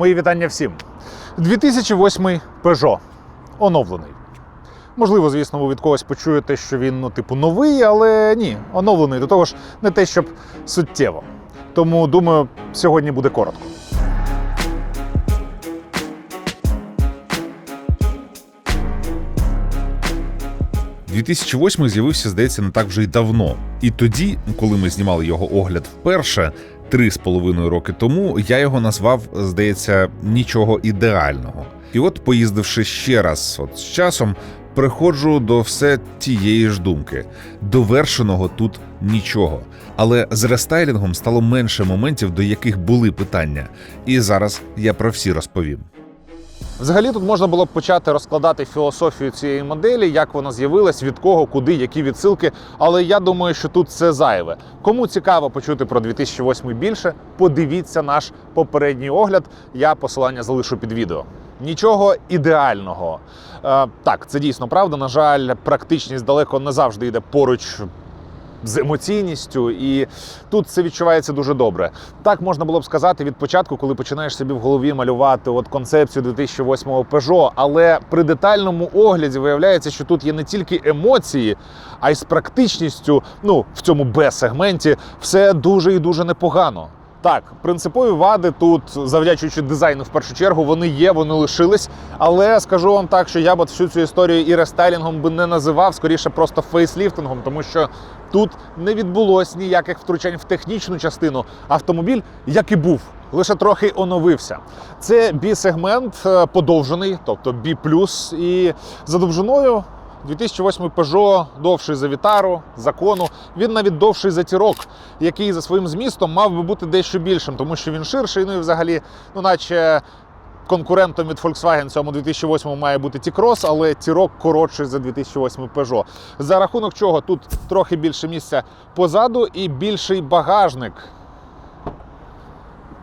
Мої вітання всім. 2008 Peugeot. Оновлений. Можливо, звісно, ви від когось почуєте, що він, ну, типу, новий, але ні, оновлений. До того ж, не те, щоб суттєво. Тому думаю, сьогодні буде коротко. – 2008 з'явився, здається, не так вже й давно. І тоді, коли ми знімали його огляд вперше, три з половиною роки тому, я його назвав, здається, нічого ідеального. І от, поїздивши ще раз, от з часом, приходжу до все тієї ж думки: довершеного тут нічого. Але з рестайлінгом стало менше моментів, до яких були питання. І зараз я про всі розповім. Взагалі тут можна було б почати розкладати філософію цієї моделі, як вона з'явилась, від кого, куди, які відсилки. Але я думаю, що тут це зайве. Кому цікаво почути про 2008 більше, подивіться наш попередній огляд. Я посилання залишу під відео. Нічого ідеального. Е, так, це дійсно правда. На жаль, практичність далеко не завжди йде поруч з емоційністю, і тут це відчувається дуже добре. Так можна було б сказати від початку, коли починаєш собі в голові малювати от концепцію 2008-го Peugeot, але при детальному огляді виявляється, що тут є не тільки емоції, а й з практичністю, ну в цьому Б-сегменті, все дуже і дуже непогано. Так, принципові вади тут, завдячуючи дизайну в першу чергу, вони є, вони лишились. Але скажу вам так, що я б всю цю історію і рестайлінгом би не називав, скоріше просто фейсліфтингом, тому що тут не відбулось ніяких втручань в технічну частину. Автомобіль, як і був, лише трохи оновився. Це B-сегмент е, подовжений, тобто B+, і за довжиною 2008 Peugeot довший за Вітару, закону. Він навіть довший за Тірок, який за своїм змістом мав би бути дещо більшим, тому що він ширший. Ну і взагалі, ну наче конкурентом від Volkswagen цьому 2008 має бути T-Cross, але Тірок коротший за 2008 Peugeot. За рахунок чого тут трохи більше місця позаду і більший багажник.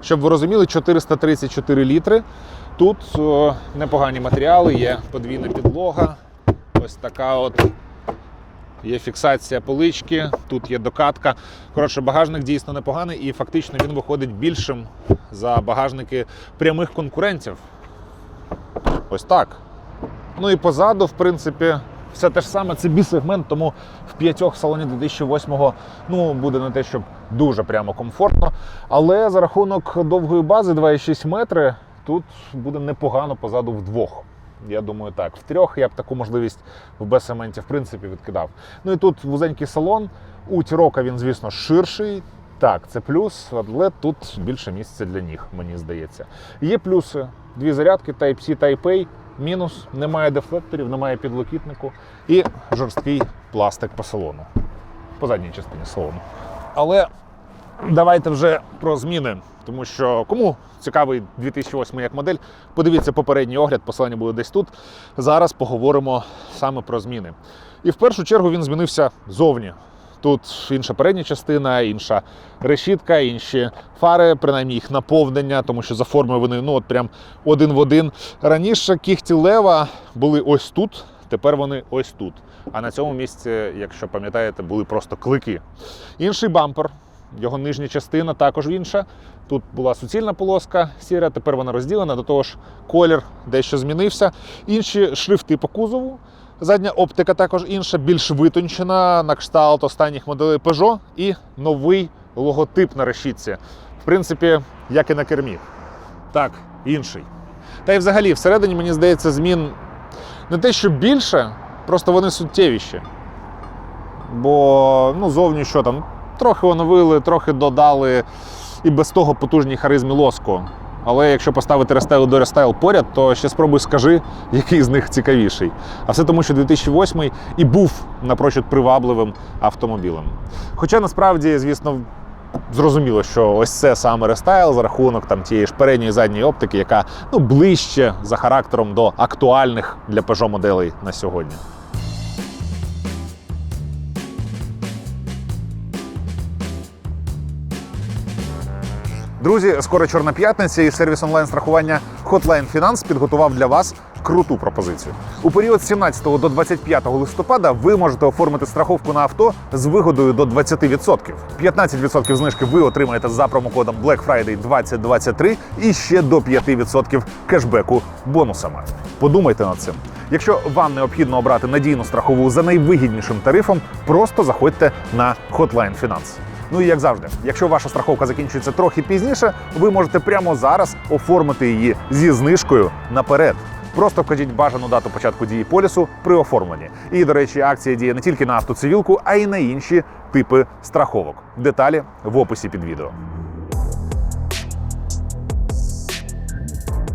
Щоб ви розуміли, 434 літри. Тут е, непогані матеріали, є подвійна підлога. Ось така от є фіксація полички, тут є докатка. Коротше, багажник дійсно непоганий і фактично він виходить більшим за багажники прямих конкурентів. Ось так. Ну і позаду, в принципі, все те ж саме, це бі-сегмент, тому в п'ятьох салоні 2008-го ну, буде не те, щоб дуже прямо комфортно. Але за рахунок довгої бази 2,6 метри тут буде непогано позаду вдвох. Я думаю, так. В трьох я б таку можливість в Б-сегменті в принципі відкидав. Ну і тут вузенький салон. У Тірока він, звісно, ширший. Так, це плюс, але тут більше місця для ніг, мені здається. Є плюси: дві зарядки Type-C, Type-A, мінус, немає дефлекторів, немає підлокітнику і жорсткий пластик по салону, по задній частині салону. Але давайте вже про зміни. Тому що кому цікавий 2008 як модель, подивіться попередній огляд, посилання буде десь тут. Зараз поговоримо саме про зміни. І в першу чергу він змінився зовні. Тут інша передня частина, інша решітка, інші фари, принаймні їх наповнення, тому що за формою вони ну от прям один в один. Раніше кіхті лева були ось тут, тепер вони ось тут. А на цьому місці, якщо пам'ятаєте, були просто клики. Інший бампер, його нижня частина також інша. Тут була суцільна полоска сіра, тепер вона розділена, до того ж колір дещо змінився. Інші шрифти по кузову. Задня оптика також інша, більш витончена на кшталт останніх моделей Peugeot і новий логотип на решітці. В принципі, як і на кермі. Так, інший. Та й взагалі, всередині, мені здається, змін не те, що більше, просто вони суттєвіші. Бо ну, зовні що там, трохи оновили, трохи додали і без того потужній харизмі лоску. Але якщо поставити рестайл до рестайл поряд, то ще спробуй скажи, який з них цікавіший. А все тому, що 2008 і був напрочуд привабливим автомобілем. Хоча насправді, звісно, зрозуміло, що ось це саме рестайл за рахунок там тієї ж передньої задньої оптики, яка ну, ближче за характером до актуальних для Peugeot моделей на сьогодні. Друзі, скоро Чорна п'ятниця і сервіс онлайн страхування Hotline Finance підготував для вас круту пропозицію. У період з 17 до 25 листопада ви можете оформити страховку на авто з вигодою до 20%. 15% знижки ви отримаєте за промокодом Black Friday 2023 і ще до 5% кешбеку бонусами. Подумайте над цим. Якщо вам необхідно обрати надійну страхову за найвигіднішим тарифом, просто заходьте на Hotline Finance. Ну і як завжди, якщо ваша страховка закінчується трохи пізніше, ви можете прямо зараз оформити її зі знижкою наперед. Просто вкажіть бажану дату початку дії полісу при оформленні. І, до речі, акція діє не тільки на автоцивілку, а й на інші типи страховок. Деталі в описі під відео.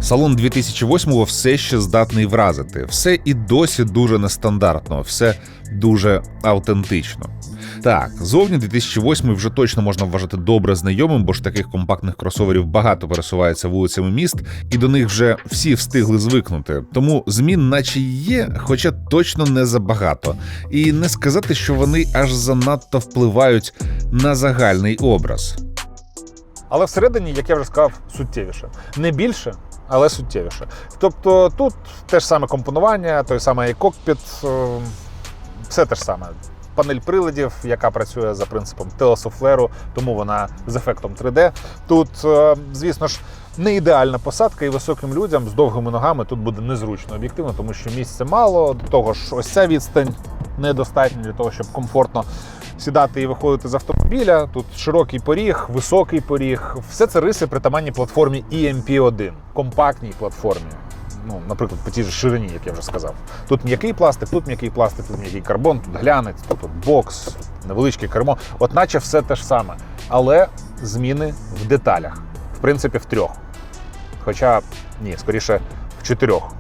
Салон 2008-го все ще здатний вразити. Все і досі дуже нестандартно, все дуже автентично. Так, зовні 2008 вже точно можна вважати добре знайомим, бо ж таких компактних кросоверів багато пересувається вулицями міст, і до них вже всі встигли звикнути. Тому змін, наче є, хоча точно не забагато. І не сказати, що вони аж занадто впливають на загальний образ. Але всередині, як я вже сказав, суттєвіше. Не більше, але суттєвіше. Тобто тут те ж саме компонування, той самий кокпіт, е, все те ж саме. Панель приладів, яка працює за принципом телесофлеру, тому вона з ефектом 3D. Тут, е, звісно ж, не ідеальна посадка, і високим людям з довгими ногами тут буде незручно об'єктивно, тому що місця мало. До того ж, ось ця відстань недостатня для того, щоб комфортно сідати і виходити з автомобіля. Тут широкий поріг, високий поріг. Все це риси притаманні платформі EMP1, компактній платформі. Ну, наприклад, по тій же ширині, як я вже сказав. Тут м'який пластик, тут м'який пластик, тут м'який карбон, тут глянець, тут от бокс, невеличке кермо. От наче все те ж саме. Але зміни в деталях. В принципі, в трьох. Хоча ні, скоріше в чотирьох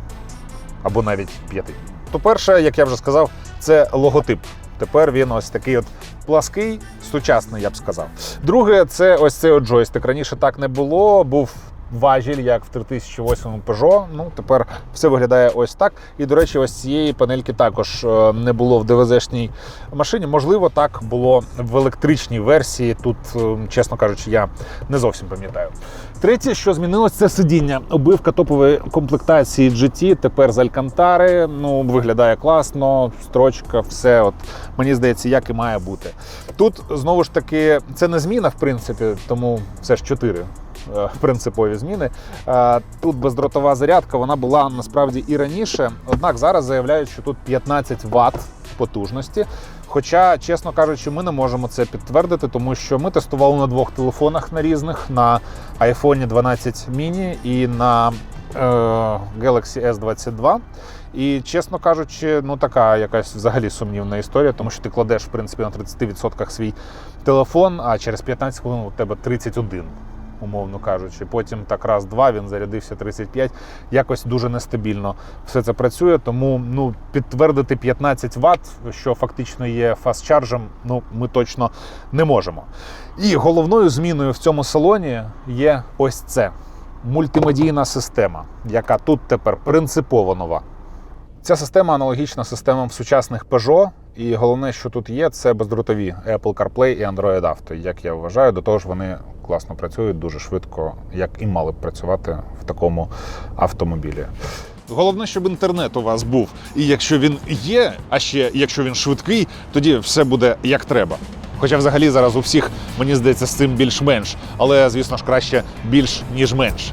або навіть п'яти. То перше, як я вже сказав, це логотип. Тепер він ось такий от плаский, сучасний, я б сказав. Друге, це ось цей от джойстик. Раніше так не було. Був важіль, як в 3008 Peugeot. Ну тепер все виглядає ось так. І до речі, ось цієї панельки також е, не було в ДВЗ-шній машині. Можливо, так було в електричній версії. Тут, е, чесно кажучи, я не зовсім пам'ятаю. Третє, що змінилось, це сидіння. Обивка топової комплектації GT, тепер з Алькантари. Ну виглядає класно, строчка, все. От мені здається, як і має бути. Тут знову ж таки це не зміна, в принципі, тому все ж 4. Принципові зміни. Е, Тут бездротова зарядка, вона була насправді і раніше. Однак зараз заявляють, що тут 15 Вт потужності. Хоча, чесно кажучи, ми не можемо це підтвердити, тому що ми тестували на двох телефонах на різних: на iPhone 12 mini і на е, Galaxy S22. І чесно кажучи, ну така якась взагалі сумнівна історія, тому що ти кладеш в принципі на 30% свій телефон, а через 15 хвилин у тебе 31. Умовно кажучи, потім так раз-два він зарядився 35. Якось дуже нестабільно все це працює. Тому ну підтвердити 15 Вт, що фактично є фаст-чаржем, ну ми точно не можемо. І головною зміною в цьому салоні є ось це мультимедійна система, яка тут тепер принципово нова. Ця система аналогічна системам сучасних Peugeot, і головне, що тут є, це бездротові Apple CarPlay і Android Auto. Як я вважаю, до того ж вони класно працюють дуже швидко, як і мали б працювати в такому автомобілі. Головне, щоб інтернет у вас був. І якщо він є, а ще якщо він швидкий, тоді все буде як треба. Хоча взагалі зараз у всіх, мені здається, з цим більш-менш, але звісно ж краще більш ніж менш.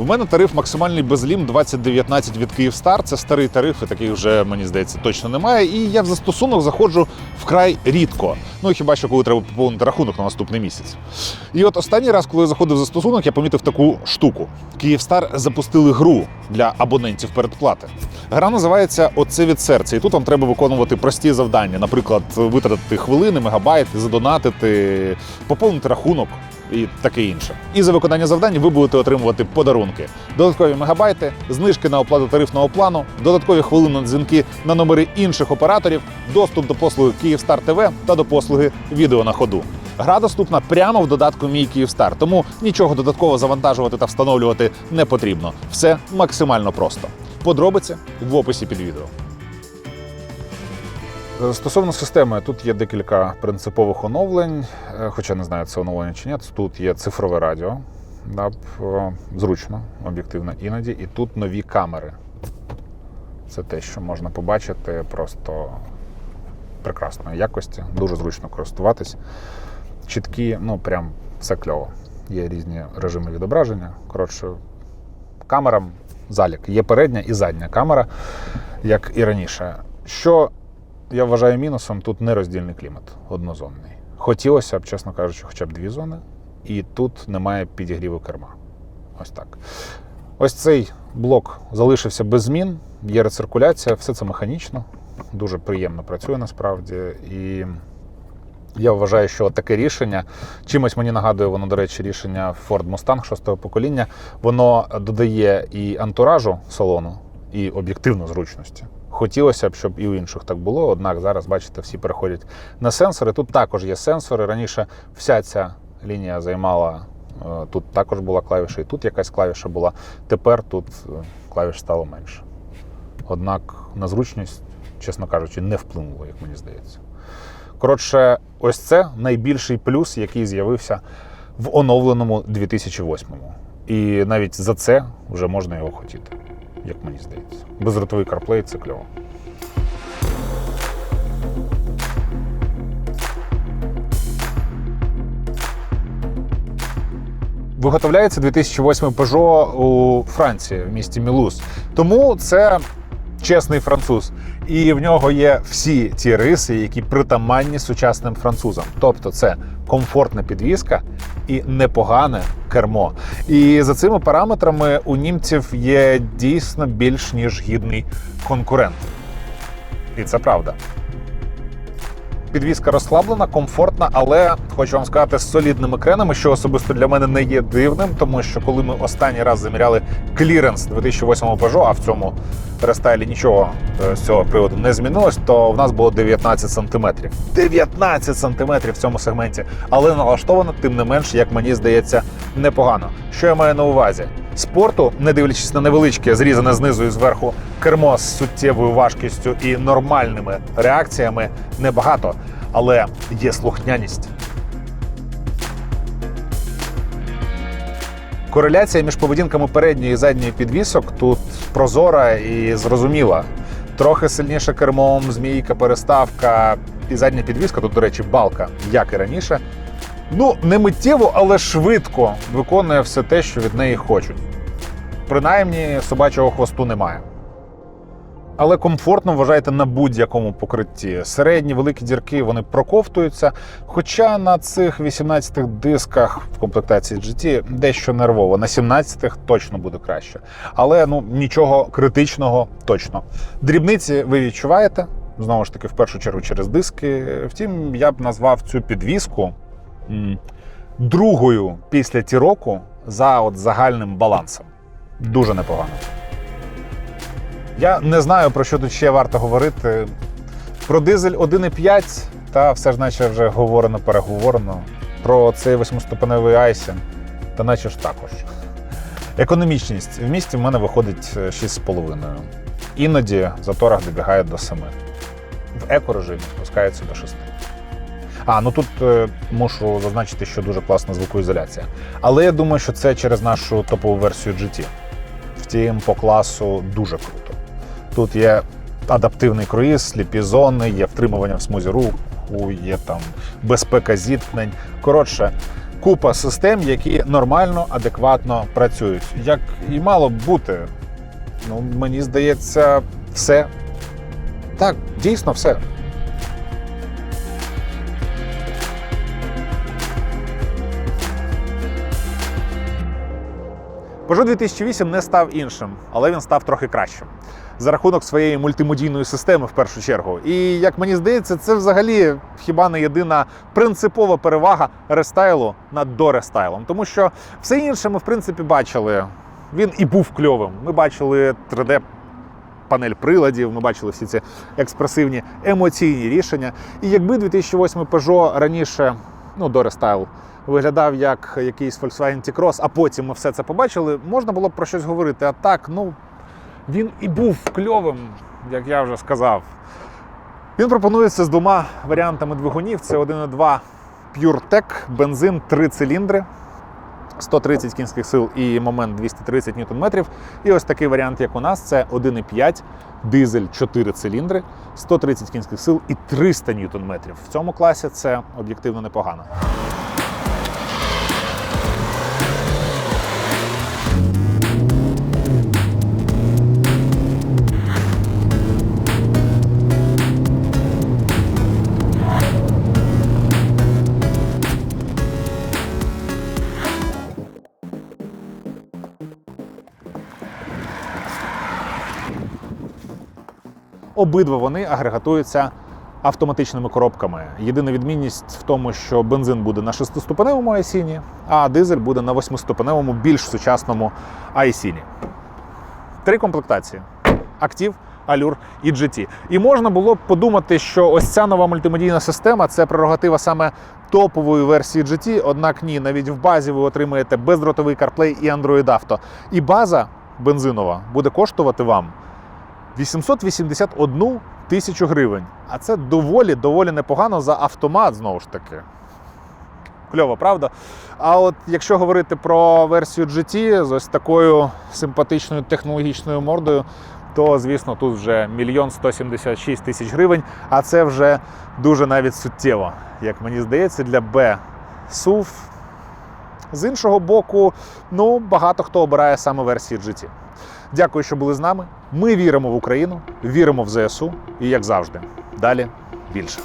В мене тариф максимальний безлім 2019 від Київстар. Це старий тариф, і такий вже мені здається точно немає. І я в застосунок заходжу вкрай рідко. Ну хіба що коли треба поповнити рахунок на наступний місяць. І от останній раз, коли я заходив в застосунок, я помітив таку штуку: Київстар запустили гру для абонентів передплати. Гра називається Оце від серця. І тут вам треба виконувати прості завдання, наприклад, витратити хвилини, мегабайти, задонатити, поповнити рахунок і таке інше. І за виконання завдань ви будете отримувати подарунки, додаткові мегабайти, знижки на оплату тарифного плану, додаткові хвилини на дзвінки на номери інших операторів, доступ до послуги Київстар ТВ та до послуги відео на ходу. Гра доступна прямо в додатку Мій Київстар, тому нічого додатково завантажувати та встановлювати не потрібно. Все максимально просто. Подробиці в описі під відео. Е, Стосовно системи, тут є декілька принципових оновлень, е, хоча не знаю, це оновлення чи ні. Тут є цифрове радіо, Да, зручно, об'єктивно іноді. І тут нові камери. Це те, що можна побачити просто прекрасної якості, дуже зручно користуватись. Чіткі, ну прям все кльово. Є різні режими відображення. Коротше, камерам залік. Є передня і задня камера, як і раніше. Що я вважаю мінусом, тут нероздільний клімат, однозонний. Хотілося б, чесно кажучи, хоча б дві зони, і тут немає підігріву керма. Ось так. Ось цей блок залишився без змін, є рециркуляція, все це механічно, дуже приємно працює насправді. І я вважаю, що таке рішення чимось мені нагадує воно, до речі, рішення Ford Mustang 6 покоління. Воно додає і антуражу салону, і об'єктивно зручності. Хотілося б, щоб і у інших так було. Однак зараз, бачите, всі переходять на сенсори. Тут також є сенсори. Раніше вся ця лінія займала. е, Тут також була клавіша, і тут якась клавіша була. Тепер тут е, клавіш стало менше. Однак на зручність, чесно кажучи, не вплинуло, як мені здається. Коротше, ось це найбільший плюс, який з'явився в оновленому 2008-му. І навіть за це вже можна його хотіти, як мені здається. Безротовий CarPlay – це кльово. Виготовляється 2008 Peugeot у Франції, в місті Мілуз. Тому це чесний француз. І в нього є всі ті риси, які притаманні сучасним французам. Тобто це комфортна підвізка і непогане кермо. І за цими параметрами у німців є дійсно більш ніж гідний конкурент. І це правда. Підвізка розслаблена, комфортна, але хочу вам сказати з солідними кренами, що особисто для мене не є дивним, тому що коли ми останній раз заміряли кліренс 2008 Peugeot, а в цьому рестайлі нічого е, з цього приводу не змінилось, то в нас було 19 сантиметрів. 19 сантиметрів в цьому сегменті, але налаштовано, тим не менш, як мені здається, непогано. Що я маю на увазі? Спорту, не дивлячись на невеличке, зрізане знизу і зверху кермо з суттєвою важкістю і нормальними реакціями, небагато, але є слухняність. Кореляція між поведінками передньої і задньої підвісок тут прозора і зрозуміла. Трохи сильніше кермом, змійка, переставка і задня підвіска, тут, до речі, балка, як і раніше. Ну, не миттєво, але швидко виконує все те, що від неї хочуть. Принаймні, собачого хвосту немає. Але комфортно вважайте на будь-якому покритті. Середні великі дірки вони проковтуються. Хоча на цих 18 дисках в комплектації GT дещо нервово. На 17 точно буде краще. Але ну нічого критичного точно. Дрібниці ви відчуваєте. Знову ж таки, в першу чергу через диски. Втім, я б назвав цю підвіску другою після тіроку за от загальним балансом. Дуже непогано. Я не знаю, про що тут ще варто говорити. Про дизель 1,5, та все ж наче вже говорено, переговорено. Про цей восьмиступеневий Айсі, та наче ж також. Економічність. В місті в мене виходить е, 6,5. Іноді в заторах добігає до 7. В екорежимі спускається до 6. А, ну тут е, мушу зазначити, що дуже класна звукоізоляція. Але я думаю, що це через нашу топову версію GT. Втім, по класу дуже круто. Тут є адаптивний круїз, сліпі зони, є втримування в смузі руху, є там безпека зіткнень. Коротше, купа систем, які нормально, адекватно працюють. Як і мало б бути. Ну, мені здається, все. Так, дійсно все. Peugeot 2008 не став іншим, але він став трохи кращим. За рахунок своєї мультимедійної системи, в першу чергу. І як мені здається, це взагалі хіба не єдина принципова перевага рестайлу над дорестайлом. Тому що все інше ми, в принципі, бачили. Він і був кльовим. Ми бачили 3D. Панель приладів, ми бачили всі ці експресивні емоційні рішення. І якби 2008 Peugeot раніше, ну, до рестайл, виглядав як якийсь Volkswagen T-Cross, а потім ми все це побачили, можна було б про щось говорити. А так, ну він і був кльовим, як я вже сказав. Він пропонується з двома варіантами двигунів: це 1.2 PureTech, бензин 3 циліндри. 130 кінських сил і момент 230 ньютон-метрів. І ось такий варіант, як у нас, це 1,5 дизель 4 циліндри, 130 кінських сил і 300 ньютон-метрів. В цьому класі це об'єктивно непогано. Обидва вони агрегатуються автоматичними коробками. Єдина відмінність в тому, що бензин буде на шестиступеневому айсіні, а дизель буде на восьмиступеневому, більш сучасному айсіні. Три комплектації: Актив, Allure і GT. І можна було б подумати, що ось ця нова мультимедійна система це прерогатива саме топової версії GT, однак ні, навіть в базі ви отримаєте бездротовий CarPlay і Android Auto. І база бензинова буде коштувати вам 881 тисячу гривень. А це доволі доволі непогано за автомат, знову ж таки. Кльово, правда? А от якщо говорити про версію GT з ось такою симпатичною технологічною мордою, то звісно тут вже мільйон 176 тисяч гривень, а це вже дуже навіть суттєво, як мені здається, для B SUV. З іншого боку, ну багато хто обирає саме версії GT. Дякую, що були з нами. Ми віримо в Україну, віримо в ЗСУ і як завжди. Далі більше.